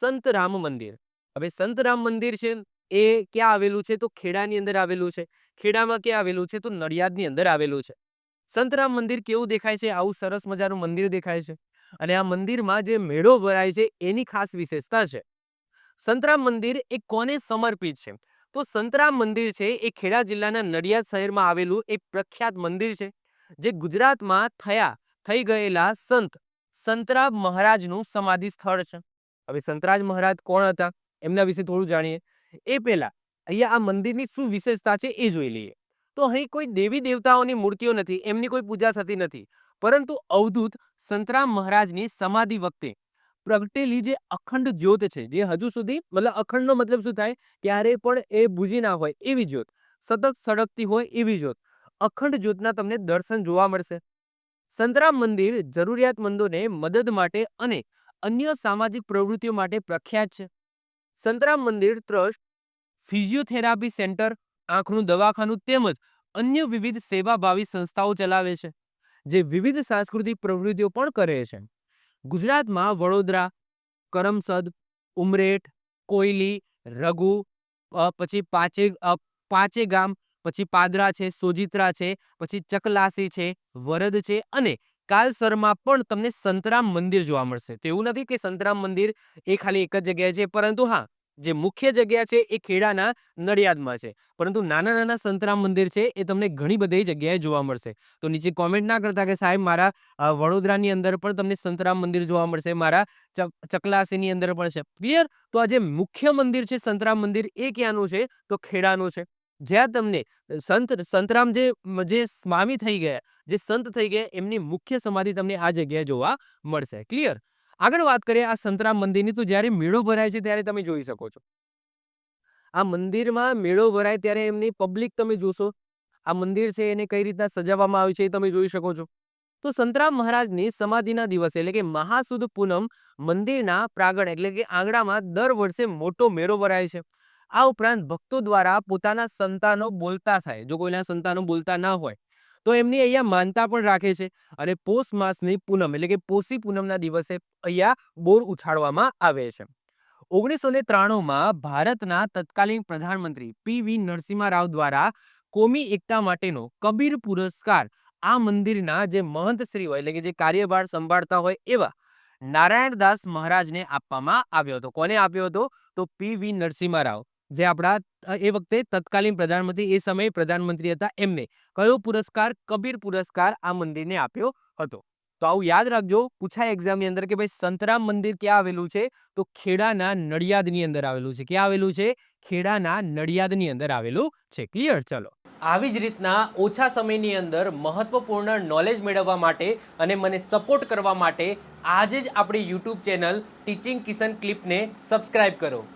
સંત રામ મંદિર. હવે સંત રામ મંદિર છે એ ક્યાં આવેલું છે? તો ખેડાની અંદર આવેલું છે. ખેડામાં ક્યાં આવેલું છે? તો નડિયાદની અંદર આવેલું છે. સંત રામ મંદિર કેવું દેખાય છે? આવું સરસ મજાનું મંદિર દેખાય છે. અને આ મંદિરમાં જે મેળો ભરાય છે, એની ખાસ વિશેષતા છે. સંતરામ મંદિર એ કોને સમર્પિત છે? તો સંતરામ મંદિર છે, એ ખેડા જિલ્લાના નડિયાદ શહેરમાં આવેલું એક પ્રખ્યાત મંદિર છે, જે ગુજરાતમાં થયા, થઈ ગયેલા સંત, સંતરામ મહારાજનું સમાધિ સ્થળ છે. હવે સંતરાજ મહારાજ કોણ હતા, એમના વિશે થોડું જાણીએ. એ પહેલા, અહીંયા આ મંદિરની શું વિશેષતા છે એ જોઈ લઈએ. તો અહીં કોઈ દેવી દેવતાઓની મૂર્તિઓ નથી, એમની કોઈ પૂજા થતી નથી. પરંતુ અવધૂત સંતરામ મહારાજની સમાધિ વખતે પ્રગટેલી જે અખંડ જ્યોત છે, જે હજુ સુધી, મતલબ અખંડનો મતલબ શું થાય? ક્યારે પણ એ બુજી ના હોય એવી જ્યોત. સતત સળગતી હોય એવી જ્યોત. અખંડ જ્યોતના તમને દર્શન જોવા મળશે. સંતરામ મંદિર જરૂરિયાતમંદોને મદદ માટે અને અન્ય સામાજિક પ્રવૃત્તિઓ માટે પ્રખ્યાત છે. સંતરામ મંદિર, ટ્રસ્ટ, ફિઝિયોથેરાપી સેન્ટર, આંખનું દવાખાનું તેમજ અન્ય વિવિધ સેવાભાવી સંસ્થાઓ ચલાવે છે, જે વિવિધ સાંસ્કૃતિક પ્રવૃત્તિઓ પણ કરે છે. ગુજરાતમાં વડોદરા, કરમસદ, ઉમરેઠ, કોયલી, રઘુ પછી પાંચે પાંચે ગામ, પછી પાદરા છે, સોજિત્રા છે, પછી ચકલાસી છે, વરદ છે અને કાલસરમાં પણ તમને સંતરામ મંદિર જોવા મળશે. તો એવું નથી કે સંતરામ મંદિર એ ખાલી એક જ જગ્યાએ છે, પરંતુ હા, જે મુખ્ય જગ્યા છે એ ખેડાના નડિયાદમાં છે. પરંતુ નાના નાના સંતરામ મંદિર છે એ તમને ઘણી બધી જગ્યાએ જોવા મળશે. તો નીચે કોમેન્ટ ના કરતા કે સાહેબ મારા વડોદરાની અંદર પણ તમને સંતરામ મંદિર જોવા મળશે, મારા ચક- ચકલાસીની અંદર પણ છે. ક્લિયર તો આ જે મુખ્ય મંદિર છે સંતરામ મંદિર એ ક્યાંનું છે? તો ખેડાનું છે. જ્યાં તમને સંત સંતરામ જે જે સ્વામી થઈ ગયા, જે સંત થઈ ગયા, એમની મુખ્ય સમાધિ તમને આ જગ્યાએ જોવા મળશે. ક્લિયર આગળ વાત કરીએ, આ સંતરામ મંદિરની તો જ્યારે મેળો ભરાય છે ત્યારે તમે જોઈ શકો છો. આ મંદિરમાં મેળો ભરાય ત્યારે એમની પબ્લિક તમે જોશો. આ મંદિર છે, એને કઈ રીતના સજાવવામાં આવ્યું છે એ તમે જોઈ શકો છો. તો સંતરામ મહારાજની સમાધિના દિવસે એટલે કે મહાસુદ પૂનમ મંદિરના પ્રાગણ એટલે કે આંગણામાં દર વર્ષે મોટો મેળો ભરાય છે. આ ઉપરાંત ભક્તો દ્વારા પોતાના સંતાનો બોલતા થાય, જો કોઈના સંતાનો બોલતા ના હોય, તો એમની અહીંયા માનતા પણ રાખે છે. અને પોષ માસની પૂનમ, એટલે કે પોષી પૂનમના દિવસે અહીંયા બોર ઉછાળવામાં આવે છે. ઓગણીસો ને ત્રાણુંમાં ભારતના તત્કાલીન પ્રધાનમંત્રી પી વી નરસિંહ રાવ દ્વારા કોમી એકતા માટેનો કબીર પુરસ્કાર આ મંદિરના જે મહંત શ્રી હોય, એટલે કે જે કાર્યભાર સંભાળતા હોય એવા નારાયણદાસ મહારાજને આપવામાં આવ્યો હતો. કોને આપ્યો હતો? તો પી વી નરસિંહ રાવ. જે આપણા એ વખતે તત્કાલીન પ્રધાનમંત્રી, એ સમયે પ્રધાનમંત્રી હતા એમને. કયો પુરસ્કાર? કબીર પુરસ્કાર આ મંદિરને આપ્યો હતો. તો આવું યાદ રાખજો, પૂછાય એક્ઝામની અંદર કે ભાઈ સંતરામ મંદિર ક્યાં આવેલું છે? તો ખેડાના નડિયાદની અંદર આવેલું છે. ક્યાં આવેલું છે? ખેડાના નડિયાદની અંદર આવેલું છે. ક્લિયર ચલો. આવી જ રીતના ઓછા સમયની અંદર મહત્વપૂર્ણ નોલેજ મેળવવા માટે અને મને સપોર્ટ કરવા માટે આજે જ આપણી યુટ્યુબ ચેનલ ટીચિંગ કિશન ક્લિપને સબસ્ક્રાઇબ કરો.